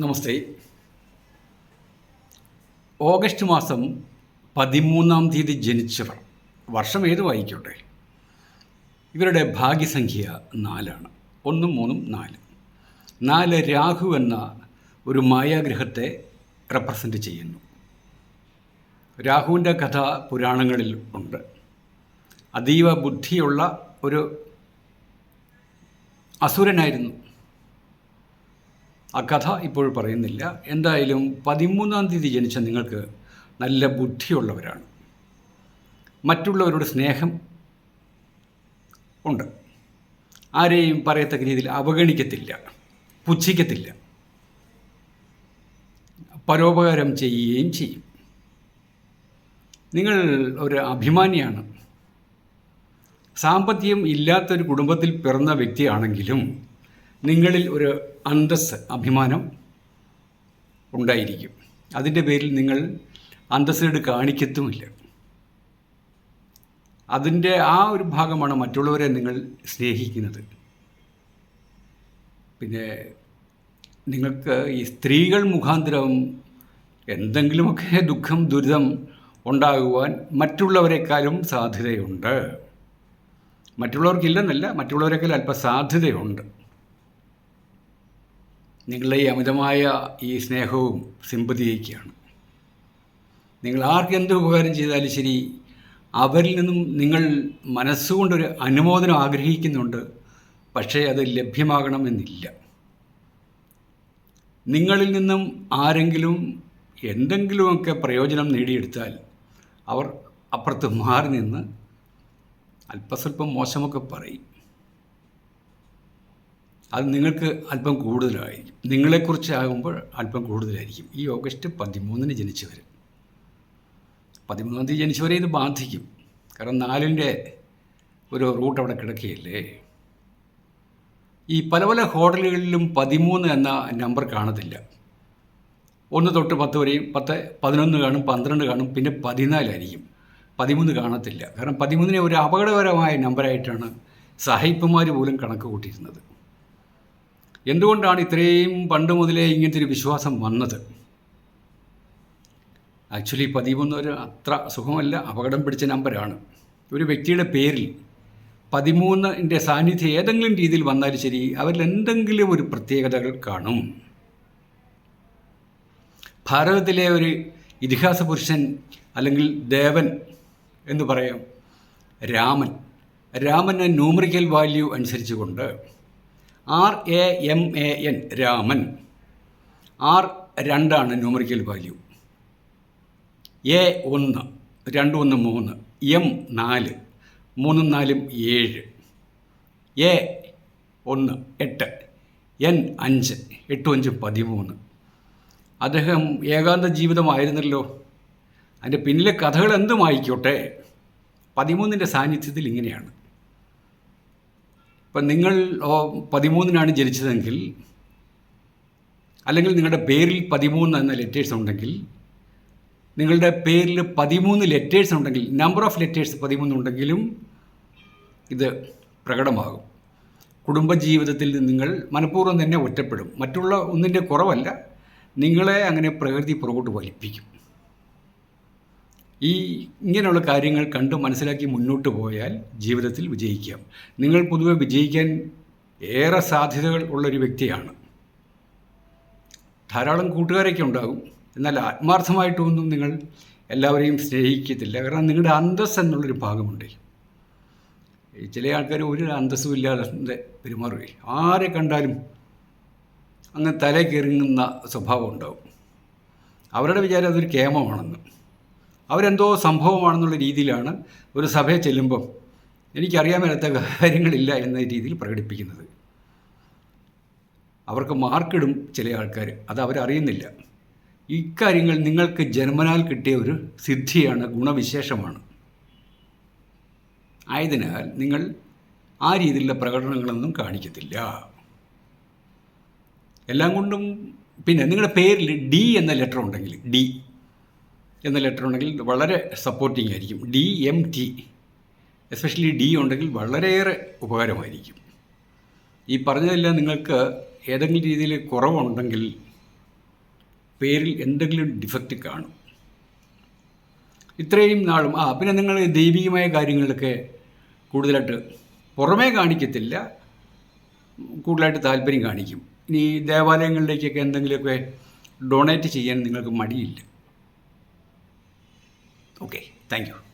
നമസ്തേ. August മാസം പതിമൂന്നാം തീയതി ജനിച്ചവർ. വർഷം ഏത് വായിക്കോട്ടെ? ഇവരുടെ ഭാഗ്യസംഖ്യ നാലാണ്. ഒന്നും മൂന്നും നാല്. നാല് രാഹു എന്ന ഒരു മായാഗ്രഹത്തെ റെപ്രസെന്റ് ചെയ്യുന്നു. രാഹുവിന്റെ കഥ പുരാണങ്ങളിൽ ഉണ്ട്. അതീവ ബുദ്ധിയുള്ള ഒരു അസുരനായിരുന്നു. ആ കഥ ഇപ്പോൾ പറയുന്നില്ല. എന്തായാലും പതിമൂന്നാം തീയതി ജനിച്ച നിങ്ങൾക്ക് നല്ല ബുദ്ധിയുള്ളവരാണ്. മറ്റുള്ളവരോട് സ്നേഹം ഉണ്ട്. ആരെയും പറയത്തക്ക രീതിയിൽ അവഗണിക്കത്തില്ല പുച്ഛിക്കത്തില്ല. പരോപകാരം ചെയ്യുകയും ചെയ്യും. നിങ്ങൾ ഒരു അഭിമാനിയാണ്. സാമ്പത്തികം ഇല്ലാത്തൊരു കുടുംബത്തിൽ പിറന്ന വ്യക്തിയാണെങ്കിലും നിങ്ങളിൽ ഒരു അന്തസ് അഭിമാനം ഉണ്ടായിരിക്കും. അതിന്റെ പേരിൽ നിങ്ങൾ അന്തസ്സേട് കാണിക്കത്തുമില്ല. അതിന്റെ ആ ഒരു ഭാഗമാണ് മറ്റുള്ളവരെ നിങ്ങൾ സ്നേഹിക്കുന്നത്. പിന്നെ നിങ്ങൾക്ക് ഈ സ്ത്രീകൾ മുഖാന്തരം എന്തെങ്കിലുമൊക്കെ ദുഃഖം ദുരിതം ഉണ്ടാകുവാൻ മറ്റുള്ളവരെക്കാളും സാധ്യതയുണ്ട്. മറ്റുള്ളവർക്കില്ലെന്നല്ല മറ്റുള്ളവരെക്കാൾ അല്പ സാധ്യതയുണ്ട്. നിങ്ങളുടെ ഈ അമിതമായ ഈ സ്നേഹവും സിമ്പതിയൊക്കെയാണ് നിങ്ങൾ ആർക്ക് എന്ത് ഉപകാരം ചെയ്താലും ശരി അവരിൽ നിന്നും നിങ്ങൾ മനസ്സുകൊണ്ടൊരു അനുമോദനം ആഗ്രഹിക്കുന്നുണ്ട് പക്ഷേ അത് ലഭ്യമാകണമെന്നില്ല. നിങ്ങളിൽ നിന്നും ആരെങ്കിലും എന്തെങ്കിലുമൊക്കെ പ്രയോജനം നേടിയെടുത്താൽ അവർ അപ്പുറത്ത് മാറി നിന്ന് അല്പസ്വല്പം മോശമൊക്കെ പറയും. അത് നിങ്ങൾക്ക് അല്പം കൂടുതലായിരിക്കും. നിങ്ങളെക്കുറിച്ചാകുമ്പോൾ അല്പം കൂടുതലായിരിക്കും. ഈ ഓഗസ്റ്റ് പതിമൂന്നിന് ജനിച്ചവർ പതിമൂന്നാം തീയതി ജനിച്ചവരെ ഇത് ബാധിക്കും. കാരണം നാലിന്റെ ഒരു റൂട്ട് അവിടെ കിടക്കുകയല്ലേ? ഈ പല പല ഹോട്ടലുകളിലും പതിമൂന്ന് എന്ന നമ്പർ കാണത്തില്ല. ഒന്ന് തൊട്ട് പത്ത് വരെയും പത്ത് പതിനൊന്ന് കാണും പന്ത്രണ്ട് കാണും പിന്നെ പതിനാലായിരിക്കും. പതിമൂന്ന് കാണത്തില്ല. കാരണം പതിമൂന്നിനെ ഒരു അപകടകരമായ നമ്പറായിട്ടാണ് സാഹിബന്മാർ പോലും കണക്ക് കൂട്ടിയിരുന്നത്. എന്തുകൊണ്ടാണ് ഇത്രയും പണ്ട് മുതലേ ഇങ്ങനത്തെ ഒരു വിശ്വാസം വന്നത്? ആക്ച്വലി പതിമൂന്ന് ഒരു അത്ര സുഖമല്ല അപകടം പിടിച്ച നമ്പരാണ് ഒരു വ്യക്തിയുടെ പേരിൽ പതിമൂന്നിന്റെ സാന്നിധ്യം ഏതെങ്കിലും രീതിയിൽ വന്നാലും ശരി അവരിൽ എന്തെങ്കിലും ഒരു പ്രത്യേകതകൾ കാണും. ഭാരതത്തിലെ ഒരു ഇതിഹാസ പുരുഷൻ അല്ലെങ്കിൽ ദേവൻ എന്ന് പറയാം രാമൻ. രാമന് ന്യൂമറിക്കൽ വാല്യൂ അനുസരിച്ചുകൊണ്ട് R A M A N Raman. R രണ്ടാണ് ന്യൂമറിക്കൽ വാല്യൂ എ ഒന്ന് രണ്ട് ഒന്ന് മൂന്ന് എം നാല് മൂന്നും നാലും ഏഴ്. എ ഒന്ന് എട്ട് എൻ അഞ്ച് എട്ടും അഞ്ചും പതിമൂന്ന്. അദ്ദേഹം ഏകാന്ത ജീവിതമായിരുന്നല്ലോ. അതിന്റെ പിന്നിലെ കഥകൾ എന്തുമായിക്കോട്ടെ പതിമൂന്നിന്റെ സാന്നിധ്യത്തിൽ ഇങ്ങനെയാണ്. ഇപ്പം നിങ്ങൾ പതിമൂന്നിനാണ് ജനിച്ചതെങ്കിൽ അല്ലെങ്കിൽ നിങ്ങളുടെ പേരിൽ പതിമൂന്ന് എന്ന ലെറ്റേഴ്സ് ഉണ്ടെങ്കിൽ നിങ്ങളുടെ പേരിൽ പതിമൂന്ന് ലെറ്റേഴ്സ് ഉണ്ടെങ്കിൽ നമ്പർ ഓഫ് ലെറ്റേഴ്സ് പതിമൂന്നുണ്ടെങ്കിലും ഇത് പ്രകടമാകും. കുടുംബജീവിതത്തിൽ നിങ്ങൾ മനഃപൂർവം തന്നെ ഒറ്റപ്പെടും. മറ്റുള്ള ഒന്നിന്റെ കുറവല്ല നിങ്ങളെ അങ്ങനെ പ്രകൃതി പുറകോട്ട് വലിപ്പിക്കും. ഈ ഇങ്ങനെയുള്ള കാര്യങ്ങൾ കണ്ട് മനസ്സിലാക്കി മുന്നോട്ട് പോയാൽ ജീവിതത്തിൽ വിജയിക്കാം. നിങ്ങൾ പൊതുവെ വിജയിക്കാൻ ഏറെ സാധ്യതകൾ ഉള്ളൊരു വ്യക്തിയാണ്. ധാരാളം കൂട്ടുകാരൊക്കെ ഉണ്ടാകും. എന്നാൽ ആത്മാർത്ഥമായിട്ടൊന്നും നിങ്ങൾ എല്ലാവരെയും സ്നേഹിക്കത്തില്ല. കാരണം നിങ്ങളുടെ അന്തസ് എന്നുള്ളൊരു ഭാഗമുണ്ട്. ചില ആൾക്കാർ ഒരു അന്തസ്സും ഇല്ലാതെ പെരുമാറുകയും ആരെ കണ്ടാലും അങ്ങ് തല കയറുന്ന സ്വഭാവം ഉണ്ടാവും. അവരുടെ വിചാരം അതൊരു കേമമാണെന്ന്. അവരെന്തോ സംഭവമാണെന്നുള്ള രീതിയിലാണ് ഒരു സഭയെ ചെല്ലുമ്പം എനിക്കറിയാൻ മേലാത്ത കാര്യങ്ങളില്ല എന്ന രീതിയിൽ പ്രകടിപ്പിക്കുന്നത്. അവർക്ക് മാർക്കിടും ചില ആൾക്കാർ അത് അവരറിയുന്നില്ല. ഇക്കാര്യങ്ങൾ നിങ്ങൾക്ക് ജന്മനാൽ കിട്ടിയ ഒരു സിദ്ധിയാണ് ഗുണവിശേഷമാണ്. ആയതിനാൽ നിങ്ങൾ ആ രീതിയിലുള്ള പ്രകടനങ്ങളൊന്നും കാണിക്കത്തില്ല. എല്ലാം കൊണ്ടും പിന്നെ നിങ്ങളുടെ പേരിൽ ഡി എന്ന ലെറ്റർ ഉണ്ടെങ്കിൽ ഡി എന്ന ലെറ്റർ ഉണ്ടെങ്കിൽ വളരെ സപ്പോർട്ടിംഗ് ആയിരിക്കും. D M T especially D ഉണ്ടെങ്കിൽ വളരെയേറെ ഉപകാരമായിരിക്കും. ഈ പറഞ്ഞതെല്ലാം നിങ്ങൾക്ക് ഏതെങ്കിലും രീതിയിൽ കുറവുണ്ടെങ്കിൽ പേരിൽ എന്തെങ്കിലും ഡിഫക്റ്റ് കാണും. ഇത്രയും നാളും ആ പിന്നെ നിങ്ങൾ ദൈവികമായ കാര്യങ്ങളിലൊക്കെ കൂടുതലായിട്ട് പുറമേ കാണിക്കത്തില്ല കൂടുതലായിട്ട് താല്പര്യം കാണിക്കും. ഇനി ദേവാലയങ്ങളിലേക്കൊക്കെ എന്തെങ്കിലുമൊക്കെ ഡൊണേറ്റ് ചെയ്യാൻ നിങ്ങൾക്ക് മടിയില്ല. Okay, thank you.